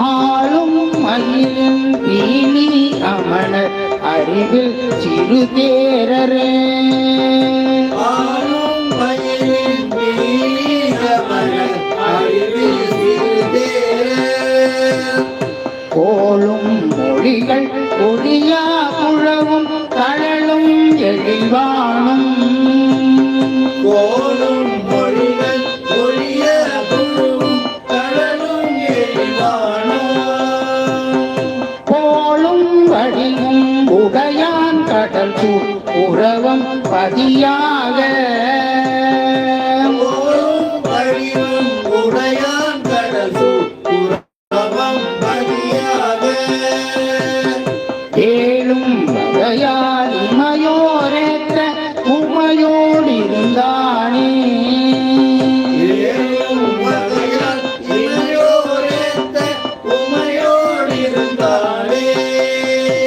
ஆளும் மயிலின் வீணி அமணர் அறிவில் சிறு தேரரே. கோளும் மொழிகள் ஒளியா குழவும் தழலும் எழில்வானும் கோலும் வடிவும் உடையான் கடல் உறவம் பதியாக. ஏழும் வகையால் இமையோரேற்ற உமையோ